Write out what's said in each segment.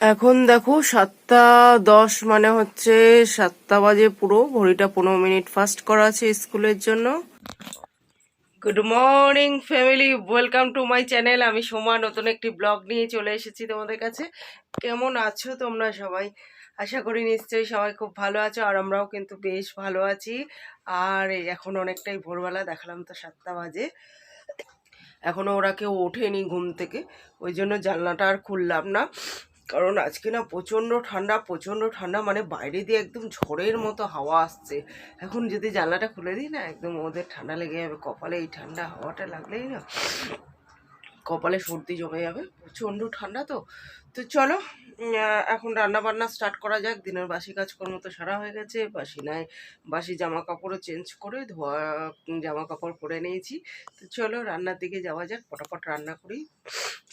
এখন দেখো সাতটা দশ মানে হচ্ছে সাতটা বাজে পুরো। ঘড়িটা পনেরো মিনিট ফাস্ট করা আছে স্কুলের জন্য। Good morning family, welcome to my channel. আমি সোমা, নতুন একটি ব্লগ নিয়ে চলে এসেছি তোমাদের কাছে। কেমন আছো তোমরা সবাই? আশা করি নিশ্চয়ই সবাই খুব ভালো আছো, আর আমরাও কিন্তু বেশ ভালো আছি। আর এখন অনেকটাই ভোরবেলা, দেখালাম তো সাতটা বাজে। এখনও ওরা কেউ ওঠেনি ঘুম থেকে, ওই জন্য জানলাটা আর খুললাম না। কারণ আজকে না প্রচণ্ড ঠান্ডা প্রচণ্ড ঠান্ডা মানে বাইরে দিয়ে একদম ঝড়ের মতো হাওয়া আসছে। এখন যদি জানলাটা খুলে দিই না, একদম ওদের ঠান্ডা লেগে যাবে। কপালে এই ঠান্ডা হাওয়াটা লাগলেই না কপালে সর্দি জমে যাবে, প্রচণ্ড ঠান্ডা তো। তো চলো এখন রান্না বান্না স্টার্ট করা যাক। দিনের বাসি কাজকর্ম তো সারা হয়ে গেছে। বাসি নাই, বাসি জামা কাপড়ও চেঞ্জ করে, ধোয়া জামা কাপড় পরে নিয়েছি। তো চলো, রান্নার দিকে যাওয়া যাক ফটাফট রান্না করি।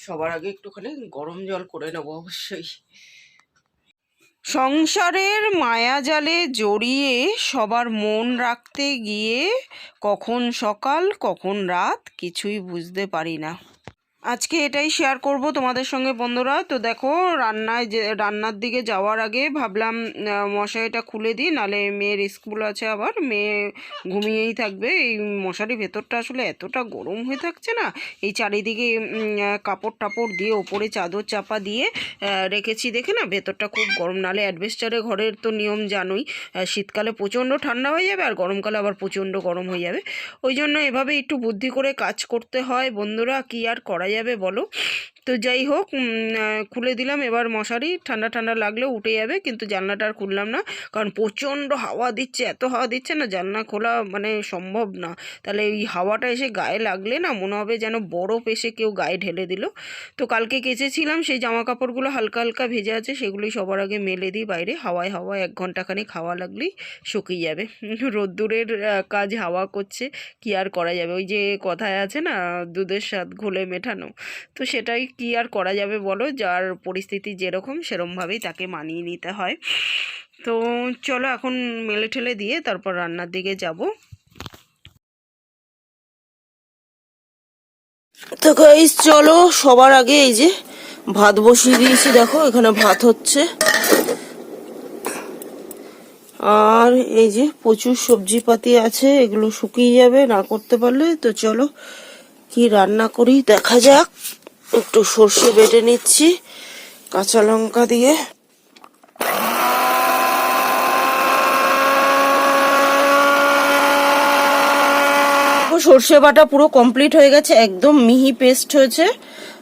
সবার আগে একটুখানি গরম জল করে নেব অবশ্যই। সংসারের মায়াজালে জড়িয়ে সবার মন রাখতে গিয়ে কখন সকাল, কখন রাত কিছুই বুঝতে পারি না। আজকে এটাই শেয়ার করব তোমাদের সঙ্গে বন্ধুরা। তো দেখো, রান্নায় যে, রান্নার দিকে যাওয়ার আগে ভাবলাম মশারিটা খুলে দিই, নালে মেয়ের স্কুল আছে আবার। মেয়ে ঘুমিয়েই থাকবে। এই মশারি ভেতরটা আসলে এতটা গরম হয়ে থাকছে না। এই চারিদিকে কাপড় টাপড় দিয়ে ওপরে চাদর চাপা দিয়ে রেখেছি। দেখে না, ভেতরটা খুব গরম। নালে অ্যাডভেস্টারে ঘরের তো নিয়ম জানোই শীতকালে প্রচণ্ড ঠান্ডা হয়ে যাবে, আর গরমকালে আবার প্রচণ্ড গরম হয়ে যাবে। ওই জন্য এভাবে একটু বুদ্ধি করে কাজ করতে হয়। বন্ধুরা, কি আর করা যাবে বলো। তো যাই হোক খুলে দিলাম। এবার মশারি ঠান্ডা ঠান্ডা লাগলেও উঠে যাবে, কিন্তু জানলাটা আর খুললাম না। কারণ প্রচণ্ড হাওয়া দিচ্ছে, এত হাওয়া দিচ্ছে না, জানলা খোলা মানে সম্ভব না। তাহলে এই হাওয়াটা এসে গায়ে লাগলে না, মনে হবে যেন বরফ এসে কেউ গায়ে ঢেলে দিল। তো কালকে কেচেছিলাম, সেই জামা কাপড়গুলো হালকা হালকা ভেজে আছে, সেগুলোই সবার আগে মেলে দিই বাইরে। হাওয়ায় হাওয়ায় এক ঘন্টাখানি খাওয়া লাগলেই শুকিয়ে যাবে। রোদ্দুরের কাজ হাওয়া করছে, কি আর করা যাবে? ওই যে কথায় আছে না, দুধের স্বাদ ঘোলে মেটানো তো সেটাই কি আর করা যাবে বলো? যার পরিস্থিতি যেরকম, সেরমভাবেই তাকে মানিয়ে নিতে হয়। তো চলো এখন মেলে ঠেলে দিয়ে তারপর রান্নার দিকে যাব। তো গাইস চলো সবার আগে এই যে ভাত বসিয়ে দিয়েছি, দেখো এখানে ভাত হচ্ছে। আর এই যে প্রচুর সবজি পাতি আছে, এগুলো শুকিয়ে যাবে না করতে পারলে। তো চলো কি রান্না করি? দেখা যাক। একটু সর্ষে বেটে নিচ্ছি, কাঁচা লঙ্কা দিয়ে। সর্ষে বাটা পুরো কমপ্লিট হয়ে গেছে, একদম মিহি পেস্ট হয়েছে।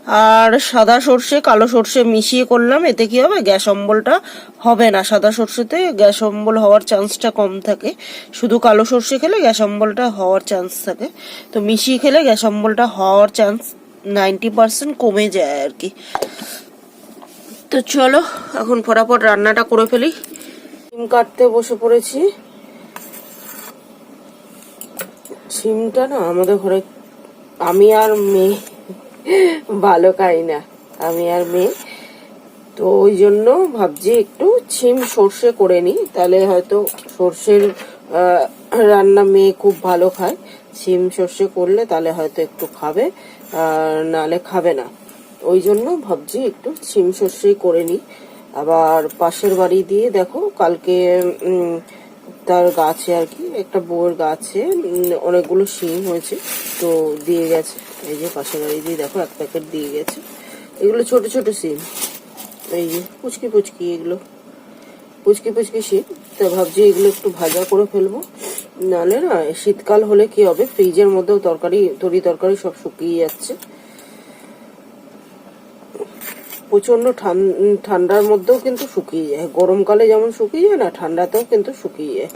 আর সাদা সর্ষে, কালো সর্ষে মিশিয়ে করলাম। এতে কি হবে? গ্যাস অম্বলটা হবে না। সাদা সর্ষেতে গ্যাস অম্বল হওয়ার চান্সটা কম থাকে। শুধু কালো সর্ষে খেলে গ্যাস অম্বলটা হওয়ার চান্স থাকে। তো মিশিয়ে খেলে গ্যাস অম্বলটা হওয়ার চান্স নাইনটি পার্সেন্ট কমে যায় আর কি। তো চলো, এখন ফটাফট রান্নাটা করে ফেলি। ডিম কাটতে বসে পড়েছি। সিমটা না আমাদের ঘরে, আমি আর মেয়ে ভালো খাই না। আমি আর মেয়ে। তো ওই জন্য ভাবছি একটু ছিম সর্ষে করে নিই। তাহলে হয়তো সর্ষের রান্না মেয়ে খুব ভালো খায়। ছিম সর্ষে করলে তাহলে হয়তো একটু খাবে নালে খাবে না। ওই জন্য ভাবছি একটু ছিম সর্ষেই করে নিই। আবার পাশের বাড়ি দিয়ে দেখো, কালকে তার গাছে আর কি, একটা বউয়ের গাছে অনেকগুলো শিম হয়েছে, তো দিয়ে গেছে। এই যে পাশের বাড়ি দিয়ে দেখো এক প্যাকেট দিয়ে গেছে। এগুলো ছোট ছোট সিম। এই যে পুচকি পুচকি এগুলো। পুচকি পুচকি শিম তো ভাবছি এগুলো একটু ভাজা করে ফেলব। নালে না শীতকাল হলে কি হবে? ফ্রিজের মধ্যেও তরকারি, তরি তরকারি সব শুকিয়ে যাচ্ছে। প্রচণ্ড ঠান- ঠান্ডার মধ্যেও কিন্তু শুকিয়ে যায়। গরমকালে যেমন শুকিয়ে যায় না, ঠান্ডাতেও কিন্তু শুকিয়ে যায়।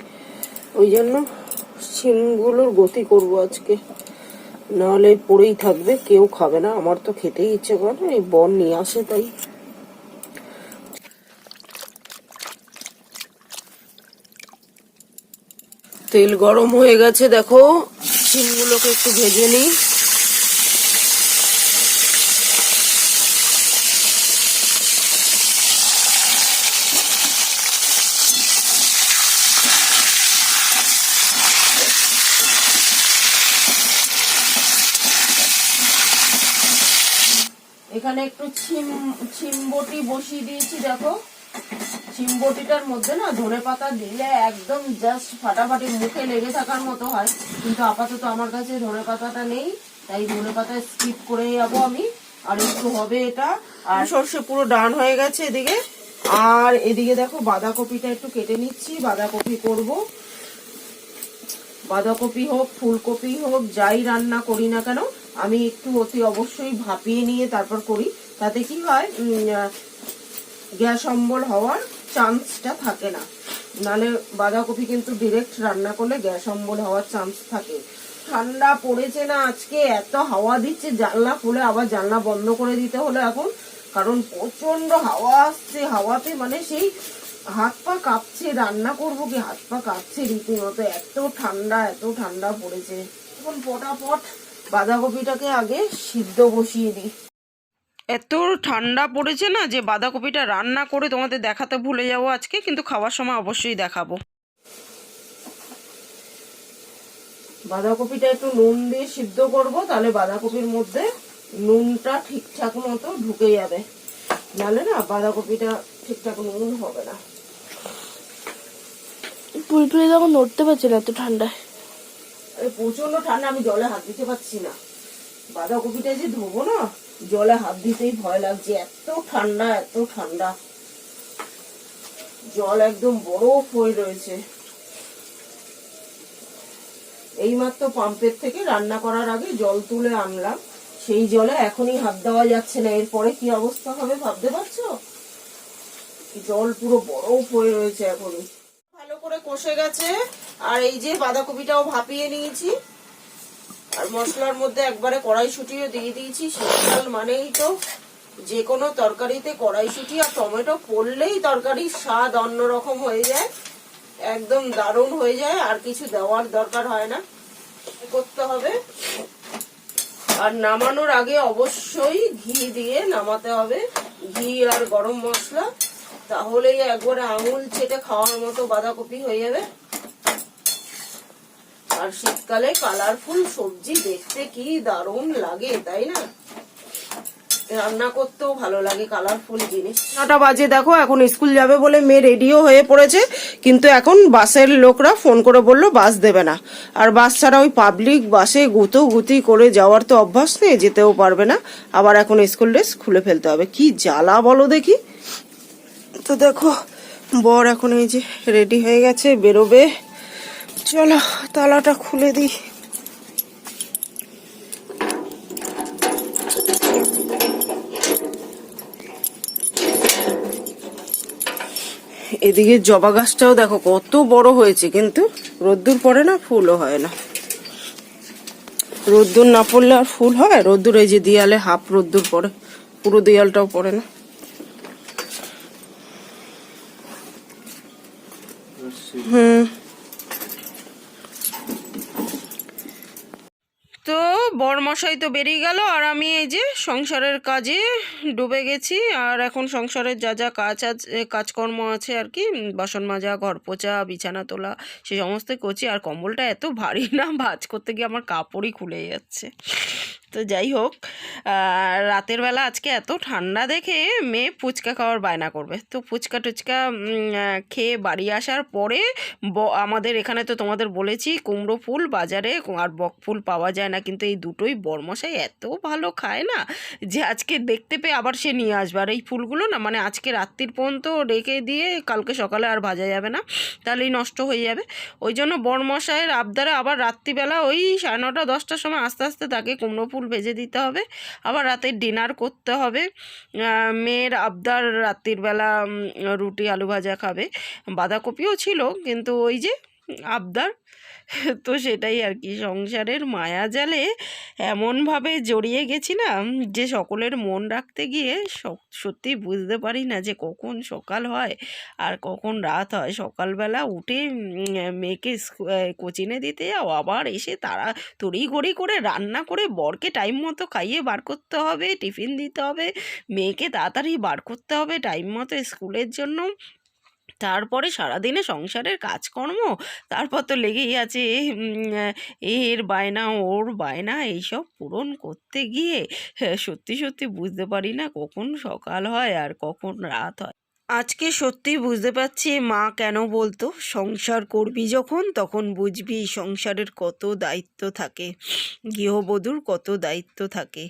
ওই জন্য শিমগুলোর গতি করব আজকে। নাহলে পড়েই থাকবে, কেউ খাবে না, আমার তো খেতেই ইচ্ছে করে না, এই বন নিয়ে আসে তাই। তেল গরম হয়ে গেছে, দেখো, শিমগুলোকে একটু ভেজে নিই। এখানে একটু ছিম, ছিমবটি বসিয়ে দিয়েছি, দেখো। চিমবটিটার মধ্যে না ধনে পাতা দিলে একদম জাস্ট ফাটাফাটি মুখে লেগে থাকার মতো হয়। কিন্তু আপাতত আমার কাছে ধনে পাতাটা নেই, তাই ধনে পাতা স্কিপ করে যাব আমি। আর একটু হবে এটা। আর সর্ষে পুরো ডান হয়ে গেছে এদিকে। আর এদিকে দেখো বাঁধাকপিটা একটু কেটে নিচ্ছি, বাঁধাকপি করব। বাঁধাকপি হোক, ফুলকপি হোক, যাই রান্না করি না কেন আমি একটু অতি অবশ্যই ভাপিয়ে নিয়ে তারপর করি। তাতে কি হয় গ্যাস অম্বল হওয়ার চান্সটা থাকে না। নালে বাঁধাকপি কিন্তু ডিরেক্ট রান্না করলে গ্যাস অম্বল হওয়ার চান্স থাকে। ঠান্ডা পড়েছে না আজকে, এত হাওয়া দিচ্ছে, জানলা খুলে আবার জানলা বন্ধ করে দিতে হলো এখন। কারণ প্রচণ্ড হাওয়া আসছে, হাওয়াতে মানে সেই হাত পা কাঁপছে, রান্না করব কি? হাত পা কাঁপছে রীতিমতো, এত ঠান্ডা এত ঠান্ডা পড়েছে। এখন পটাপট বাঁধাকপিটাকে আগে সিদ্ধ বসিয়ে দিই। এত ঠান্ডা পড়েছে না যে বাঁধাকপিটা রান্না করে তোমাদের দেখাতে ভুলে যাব আজকে কিন্তু খাওয়ার সময় অবশ্যই দেখাবো। বাঁধাকপিটা একটু নুন দিয়ে সিদ্ধ করব তাহলে বাঁধাকপির মধ্যে নুনটা ঠিকঠাক মতো ঢুকে যাবে। নাহলে না বাঁধাকপিটা ঠিকঠাক নুন হবে না। পুরোপুরি তখন নড়তে পারছে না এত ঠান্ডায়। প্রচণ্ড ঠান্ডা, আমি জলে হাত দিতে পারছি না। বাঁধাকপিটা যে ধোবো না, জলে হাত দিতেই ভয় লাগছে, এত ঠান্ডা এত ঠান্ডা। জল একদম বরফ হয়ে রয়েছে। এইমাত্র পাম্পের থেকে রান্না করার আগে জল তুলে আনলাম। সেই জলে এখনই হাত দেওয়া যাচ্ছে না, এরপরে কি অবস্থা হবে ভাবতে পারছ? জল পুরো বরফ হয়ে রয়েছে এখনই। ভালো করে কষে গেছে। আর এই যে বাঁধাকপিটাও ভাপিয়ে নিয়েছি। আর মশলার মধ্যে একবারে কড়াইশুটিও দিয়ে দিয়েছি, শীতকাল মানেই তো যে কোনো তরকারিতে কড়াইশুটি আর টমেটো পড়লেই তরকারির স্বাদ অন্যরকম হয়ে যায়, একদম দারুণ হয়ে যায়, আর কিছু দেওয়ার দরকার হয় না। করতে হবে? আর নামানোর আগে অবশ্যই ঘি দিয়ে নামাতে হবে, ঘি আর গরম মশলা, তাহলেই একবারে আঙুল চেটে খাওয়ার মতো বাঁধাকপি হয়ে যাবে। আর শীতকালে কালারফুল সবজি দেখতে কি দারুণ লাগে, তাই না? রান্না করতেও ভালো লাগে কালারফুল জিনিস। বাজে, দেখো, এখন স্কুল যাবে বলে মেয়ে রেডিও হয়ে পড়েছে, কিন্তু এখন বাসের লোকরা ফোন করে বাস দেবে না। আর বাস ছাড়া ওই পাবলিক বাসে গুতো গুতি করে যাওয়ার তো অভ্যাস নেই, যেতেও পারবে না। আবার এখন স্কুল ড্রেস খুলে ফেলতে হবে। কি জ্বালা বলো দেখি। তো দেখো, বর এখন এই যে রেডি হয়ে গেছে, বেরোবে। চলো, তালাটা খুলে দিই। এদিকে জবা গাছটাও দেখো, কত বড় হয়েছে, কিন্তু রোদ্দুর পড়ে না, ফুলও হয় না। রোদ্দুর না পড়লে আর ফুল হয়? রোদ্দুর, এই যে দেয়ালে হাফ রোদ্দুর পড়ে, পুরো দেয়ালটাও পড়ে না হুম তো বরমশাই তো বেরিয়ে গেল আর আমি এই যে সংসারের কাজে ডুবে গেছি। আর এখন সংসারের যা যা কাজ আছে, কাজকর্ম আছে আর কি বাসন মাজা, ঘর পোচা বিছানা তোলা, সে সমস্ত করছি। আর কম্বলটা এত ভারী না, ভাজ করতে গিয়ে আমার কাপড়ই খুলে যাচ্ছে। তো যাই হোক রাতের বেলা আজকে এত ঠান্ডা দেখে মেয়ে ফুচকা খাওয়ার বায়না করবে। তো ফুচকা টুচকা খেয়ে বাড়ি আসার পরে আমাদের এখানে তো তোমাদের বলেছি কুমড়ো ফুল বাজারে, আর বক ফুল পাওয়া যায় না, কিন্তু এই দুটোই বরমশাই এত ভালো খায় না যে আজকে দেখতে পেয়ে আবার সে নিয়ে আসবে। আর এই ফুলগুলো না মানে আজকে রাত্রির পর্যন্ত রেখে দিয়ে কালকে সকালে আর ভাজা যাবে না, তাহলেই নষ্ট হয়ে যাবে। ওই জন্য বরমশাইয়ের আবদারে আবার রাত্রিবেলা ওই সাড়ে নটা, দশটার সময় আস্তে আস্তে তাকে কুমড়ো ফুল ভেজে দিতে হবে। আবার রাতে ডিনার করতে হবে। মেয়ের আবদার রাত্রির বেলা রুটি, আলু ভাজা খাবে। বাঁধাকপিও ছিল, কিন্তু ওই যে আবদার তো সেটাই আর কি সংসারের মায়া জালে এমনভাবে জড়িয়ে গেছি না যে সকলের মন রাখতে গিয়ে সত্যি বুঝতে পারি না যে কখন সকাল হয় আর কখন রাত হয়। সকালবেলা উঠে মেয়েকে কোচিনে দিতে যাও, আবার এসে তারা তড়িঘড়ি করে রান্না করে বরকে টাইম মতো খাইয়ে বার করতে হবে, টিফিন দিতে হবে, মেয়েকে তাড়াতাড়ি বার করতে হবে টাইম মতো স্কুলের জন্য। তারপরে সারাদিনে সংসারের কাজকর্ম, তারপর তো লেগেই আছে এর বায়না, ওর বায়না, এইসব পূরণ করতে গিয়ে সত্যি সত্যি বুঝতে পারি না কখন সকাল হয় আর কখন রাত হয়। আজকে সত্যি বুঝতে পারছি মা কেন বলতো, সংসার করবি যখন, তখন বুঝবি সংসারের কত দায়িত্ব থাকে, গৃহবধূর কত দায়িত্ব থাকে,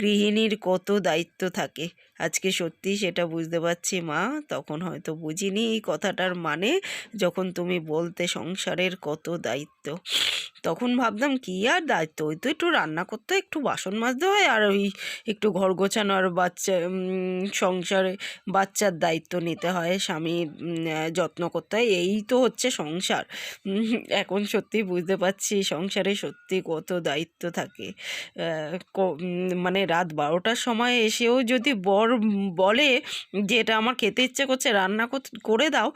গৃহিণীর কত দায়িত্ব থাকে। আজকে সত্যি সেটা বুঝতে পারছি মা, তখন হয়তো বুঝিনি এই কথাটার মানে যখন তুমি বলতে সংসারের কত দায়িত্ব। তখন ভাবতাম কি আর দায়িত্ব? ওই তো একটু রান্না করতে, একটু বাসন মাজতে হয় আর ওই একটু ঘর গোছানো আর বাচ্চা সংসারে বাচ্চার দায়িত্ব নিতে হয়, স্বামীর যত্ন করতে হয়। এই তো হচ্ছে সংসার। এখন সত্যি বুঝতে পারছি সংসারে সত্যি কত দায়িত্ব থাকে। মানে রাত বারোটার সময় এসেও যদি বর বলে যে এটা আমার খেতে ইচ্ছে করছে রান্না করে দাও।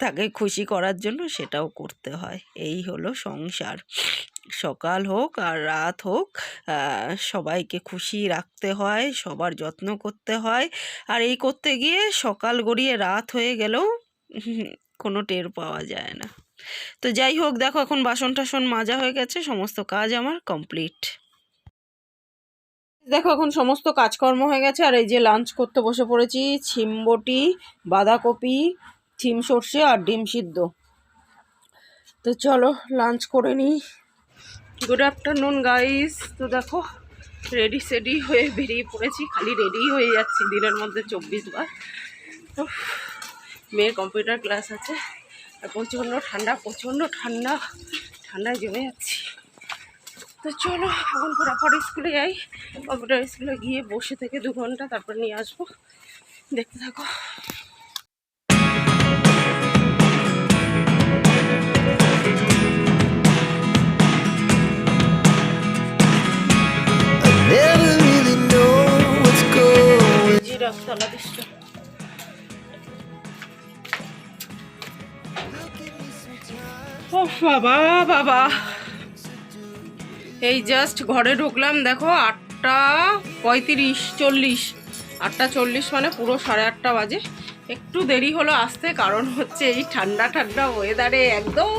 তাকে খুশি করার জন্য সেটাও করতে হয়। এই হলো সংসার। সকাল হোক আর রাত হোক সবাইকে খুশি রাখতে হয়, সবার যত্ন করতে হয়। আর এই করতে গিয়ে সকাল গড়িয়ে রাত হয়ে গেলেও কোনো টের পাওয়া যায় না। তো যাই হোক, দেখো এখন বাসন টাসন মাজা হয়ে গেছে, সমস্ত কাজ আমার কমপ্লিট। দেখো এখন সমস্ত কাজকর্ম হয়ে গেছে, আর এই যে লাঞ্চ করতে বসে পড়েছি, ছিমবটি, বাঁধাকপি ছিম সর্ষে আর ডিম সিদ্ধ। তো চলো লাঞ্চ করে নিই গুড আফটারনুন গাইস তো দেখো রেডি সেডি হয়ে বেরিয়ে পড়েছি। খালি রেডি হয়ে যাচ্ছি দিনের মধ্যে চব্বিশ বার। মেয়ের কম্পিউটার ক্লাস আছে। আর প্রচণ্ড ঠান্ডা প্রচণ্ড ঠান্ডা, ঠান্ডায় জমে যাচ্ছি। তো চলো, এখন ফটাফট স্কুলে যাই। কম্পিউটার স্কুলে গিয়ে বসে থেকে দু ঘণ্টা, তারপর নিয়ে আসব। দেখতে থাকো। ও বাবা বাবা এই জাস্ট ঘরে ঢুকলাম, দেখো আটটা পঁয়ত্রিশ, চল্লিশ। আটটা চল্লিশ মানে পুরো সাড়ে আটটা বাজে। একটু দেরি হলো আসতে, কারণ হচ্ছে এই ঠান্ডা ঠান্ডা ওয়েদারে একদম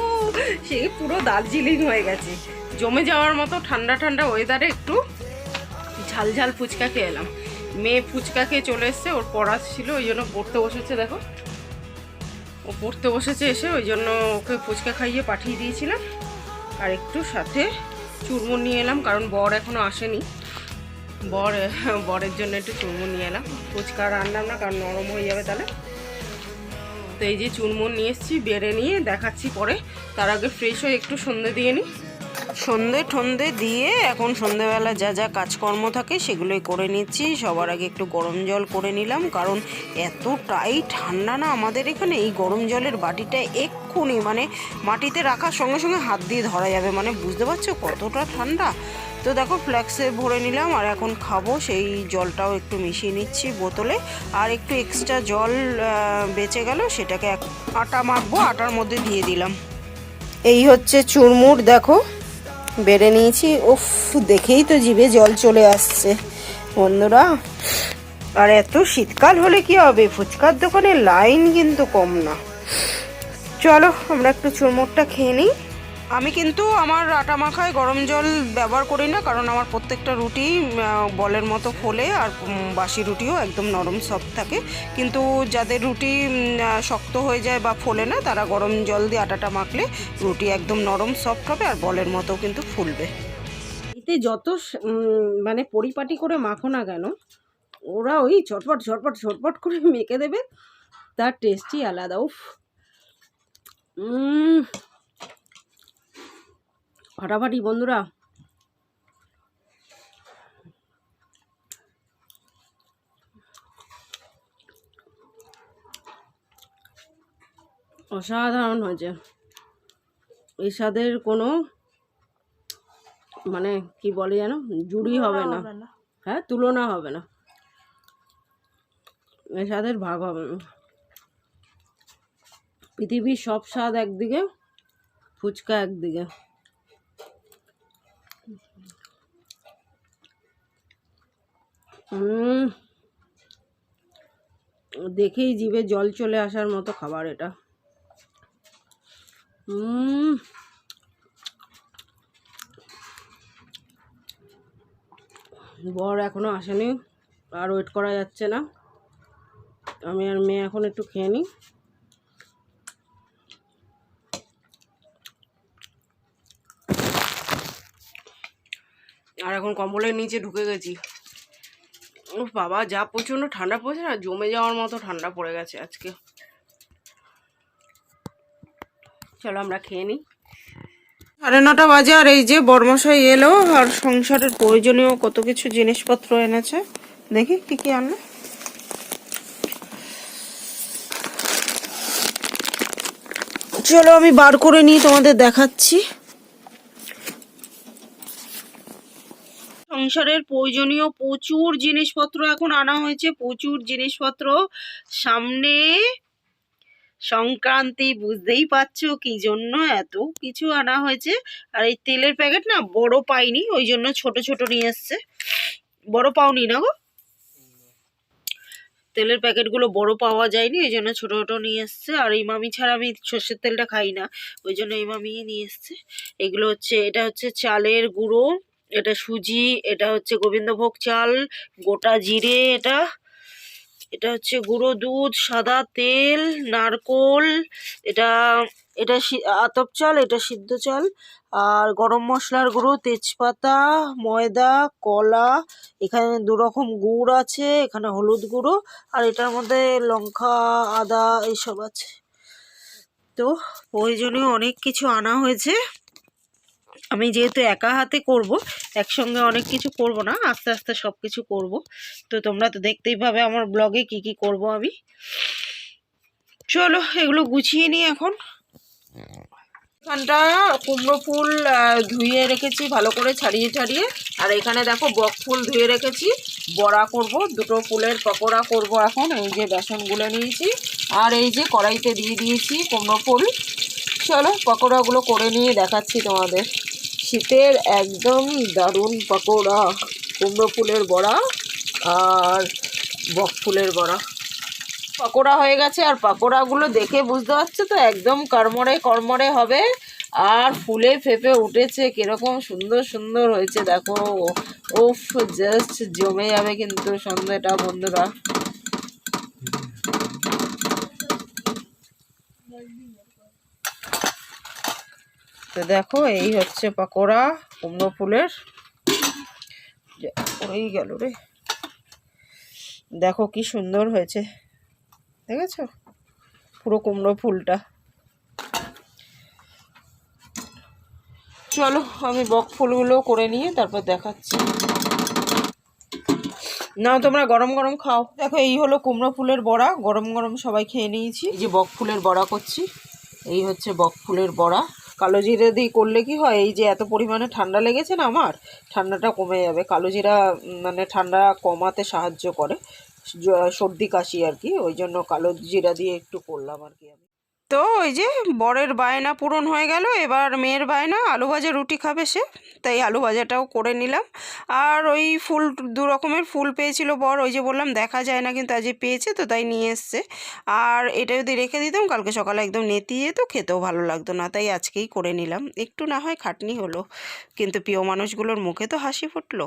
সে পুরো দার্জিলিং হয়ে গেছে। জমে যাওয়ার মতো ঠান্ডা ঠান্ডা ওয়েদারে একটু ঝাল ঝাল ফুচকা খেয়ে এলাম। মেয়ে ফুচকা খেয়ে চলে এসছে, ওর পড়া ছিল, ওই জন্য পড়তে বসেছে, দেখো। ও পড়তে বসেছে এসে, ওই জন্য ওকে ফুচকা খাইয়ে পাঠিয়ে দিয়েছিলাম। আর একটু সাথে চুরমুন নিয়ে এলাম, কারণ বর এখনও আসেনি। বর, বরের জন্য একটু চুরমুন নিয়ে এলাম। ফুচকা আর আনলাম না, কারণ নরম হয়ে যাবে তাহলে। তো এই যে চুরমুন নিয়ে এসেছি, বেড়ে নিয়ে দেখাচ্ছি পরে। তার আগে ফ্রেশ হয়ে একটু সন্ধে দিয়ে নিই। সন্ধে ঠন্ধে দিয়ে এখন সন্ধেবেলা যা যা কাজকর্ম থাকে সেগুলোই করে নিচ্ছি। সবার আগে একটু গরম জল করে নিলাম, কারণ এতটাই ঠান্ডা না আমাদের এখানে। এই গরম জলের বাটিটা এক্ষুনি মানে মাটিতে রাখার সঙ্গে সঙ্গে হাত দিয়ে ধরা যাবে মানে বুঝতে পারছ কতটা ঠান্ডা? তো দেখো ফ্ল্যাক্সে ভরে নিলাম আর এখন খাব। সেই জলটাও একটু মিশিয়ে নিচ্ছি বোতলে। আর একটু এক্সট্রা জল বেঁচে গেল, সেটাকে আটা মাখবো, আটার মধ্যে দিয়ে দিলাম। এই হচ্ছে চুরমুর, দেখো। বেড়ে নিয়েছি। উফ, দেখেই তো জিভে জল চলে আসছে। বন্ধুরা, আর এত শীতকাল হলে কি হবে? ফুচকার দোকানে লাইন কিন্তু কম না। চলো, আমরা একটু চুরমুরটা খেয়ে নিই। আমি কিন্তু আমার আটা মাখায় গরম জল ব্যবহার করি না, কারণ আমার প্রত্যেকটা রুটি বলের মতো ফোলে আর বাসি রুটিও একদম নরম সফট থাকে। কিন্তু যাদের রুটি শক্ত হয়ে যায় বা ফোলে না, তারা গরম জল দিয়ে আটাটা মাখলে রুটি একদম নরম সফট হবে আর বলের মতো কিন্তু ফুলবে। এতে যত মানে পরিপাটি করে মাখো না কেন, ওরা ওই ঝটপট ঝটপট ঝটপট করে মেখে দেবে, তার টেস্টই আলাদা, উফ। ফাটাফাটি বন্ধুরা। অসাধারণ হয়েছে। এই স্বাদের কোনো মানে কি বলে যেন? জুড়ি হবে না। হ্যাঁ তুলনা হবে না। এই স্বাদের ভাগ হবে না। পৃথিবীর সব স্বাদ একদিকে ফুচকা একদিকে। দেখেই জিভে জল চলে আসার মতো খাবার এটা। বর এখনও আসেনি, আর ওয়েট করা যাচ্ছে না। আমি আর মেয়ে এখন একটু খেয়ে নিই। আর এখন কম্বলের নিচে ঢুকে গেছি। ও বাবা, যা প্রচণ্ড ঠান্ডা পড়েছে না, জমে যাওয়ার মতো ঠান্ডা পড়ে গেছে আজকে। চলো আমরা খেয়ে নিই। সাড়ে নটা বাজে আর এই যে বর্মশাই এলো, আর সংসারের প্রয়োজনীয় কত কিছু জিনিসপত্র এনেছে। দেখি কি কি আনলো চলো আমি বার করে নিই, তোমাদের দেখাচ্ছি। সংসারের প্রয়োজনীয় প্রচুর জিনিসপত্র এখন আনা হয়েছে। প্রচুর জিনিসপত্র সামনে। সংক্রান্তি, বুঝতেই পারছ কি জন্য এত কিছু আনা হয়েছে। আর এই তেলের প্যাকেট না বড় পাইনি, ওই জন্য ছোট ছোট নিয়ে এসছে। বড় পাওনি না গো? তেলের প্যাকেটগুলো বড় পাওয়া যায়নি, ওই জন্য ছোট ছোট নিয়ে এসছে। আর এই মামি ছাড়া আমি সর্ষের তেলটা খাই না, ওই জন্য এই মামি নিয়ে এসছে। এগুলো হচ্ছে, এটা হচ্ছে চালের গুঁড়ো। এটা সুজি, এটা হচ্ছে গোবিন্দভোগ চাল, গোটা জিরে এটা। এটা হচ্ছে গুঁড়ো দুধ, সাদা তেল, নারকোল, এটা এটা আতপ চাল, এটা সিদ্ধ চাল। আর গরম মশলার গুঁড়ো, তেজপাতা, ময়দা, কলা, এখানে দু রকম গুড় আছে, এখানে হলুদ গুঁড়ো, আর এটার মধ্যে লঙ্কা, আদা, এইসব আছে। তো প্রয়োজনীয় অনেক কিছু আনা হয়েছে। আমি যেহেতু একা হাতে করব, একসঙ্গে অনেক কিছু করব না, আস্তে আস্তে সব কিছু করব। তো তোমরা তো দেখতেই পাবে আমার ব্লগে কি কি করব আমি। চলো, এগুলো গুছিয়ে নিই এখন। এখানটা কুমড়ো ফুল ধুয়ে রেখেছি, ভালো করে ছাড়িয়ে ছাড়িয়ে। আর এখানে দেখো বক ফুল ধুয়ে রেখেছি, বড়া করব, দুটো ফুলের পকোড়া করব এখন, এই যে বেসন গুলে নিয়েছি। আর এই যে কড়াইতে দিয়ে দিয়েছি কুমড়ো ফুল। চলো, পকোড়াগুলো করে নিয়ে দেখাচ্ছি তোমাদের। শীতের একদম দারুণ পকোড়া, কুমড়ো ফুলের বড়া আর বক ফুলের বড়া। পকোড়া হয়ে গেছে আর পকোড়াগুলো দেখে বুঝতে পারছ তো, একদম কড়মড়ে কড়মড়ে হবে। আর ফুলে ফেপে উঠেছে, কীরকম সুন্দর সুন্দর হয়েছে, দেখো। উফ জাস্ট জমে যাবে কিন্তু সন্ধ্যাটা, বন্ধুরা। তো দেখো, এই হচ্ছে পাকোড়া, কুমড়ো ফুলের। পড়েই গেল রে। দেখো কি সুন্দর হয়েছে। দেখেছ? পুরো কুমড়ো ফুলটা। চলো, আমি বক ফুলগুলো করে নিয়ে তারপর দেখাচ্ছি। না তোমরা গরম গরম খাও। দেখো, এই হলো কুমড়ো ফুলের বড়া। গরম গরম সবাই খেয়ে নিয়েছি। এই যে বক ফুলের বড়া করছি, এই হচ্ছে বক ফুলের বড়া। কালো জিরা দিয়ে করলে কি হয়? এই যে এত পরিমাণে ঠান্ডা লেগেছে না আমার? ঠান্ডাটা কমে যাবে। কালো জিরা মানে ঠান্ডা কমাতে সাহায্য করে। সর্দি কাশি আর কি। ওই জন্য কালো জিরা দিয়ে একটু করলাম আর কি আমি। তো ওই যে বরের বায়না পূরণ হয়ে গেল, এবার মেয়ের বায়না, আলু ভাজা রুটি খাবে সে, তাই আলু ভাজাটাও করে নিলাম। আর ওই ফুল, দু রকমের ফুল পেয়েছিল বর, ওই যে বললাম দেখা যায় না কিন্তু আজকে পেয়েছে তো তাই নিয়ে এসছে। আর এটা যদি রেখে দিতাম, কালকে সকালে একদম নেতিয়ে তো খেতেও ভালো লাগতো না, তাই আজকেই করে নিলাম। একটু না হয় খাটনি হলো, কিন্তু প্রিয় মানুষগুলোর মুখে তো হাসি ফুটলো,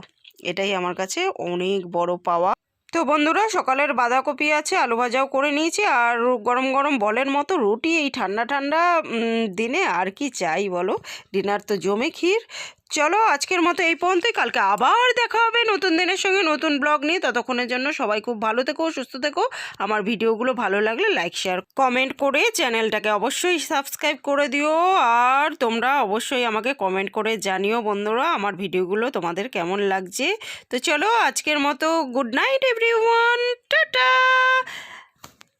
এটাই আমার কাছে অনেক বড় পাওয়া। তো বন্ধুরা, সকালের বাঁধাকপি আছে, আলু ভাজাও করে নিয়েছি আর গরম গরম বলের মতো রুটি এই ঠান্ডা ঠান্ডা দিনে আর কি চাই বলো? ডিনার তো জমে ক্ষীর। চলো আজকের মতো এই পর্যন্তই। কালকে আবার দেখা হবে নতুন দিনের সঙ্গে নতুন ব্লগ নিয়ে। ততক্ষণের জন্য সবাই খুব ভালো থেকো, সুস্থ থেকো। আমার ভিডিওগুলো ভালো লাগলে লাইক, শেয়ার, কমেন্ট করে চ্যানেলটাকে অবশ্যই সাবস্ক্রাইব করে দিও। আর তোমরা অবশ্যই আমাকে কমেন্ট করে জানিও বন্ধুরা, আমার ভিডিওগুলো তোমাদের কেমন লাগছে। তো চলো আজকের মতো গুড নাইট, এভরিওয়ান। টাটা!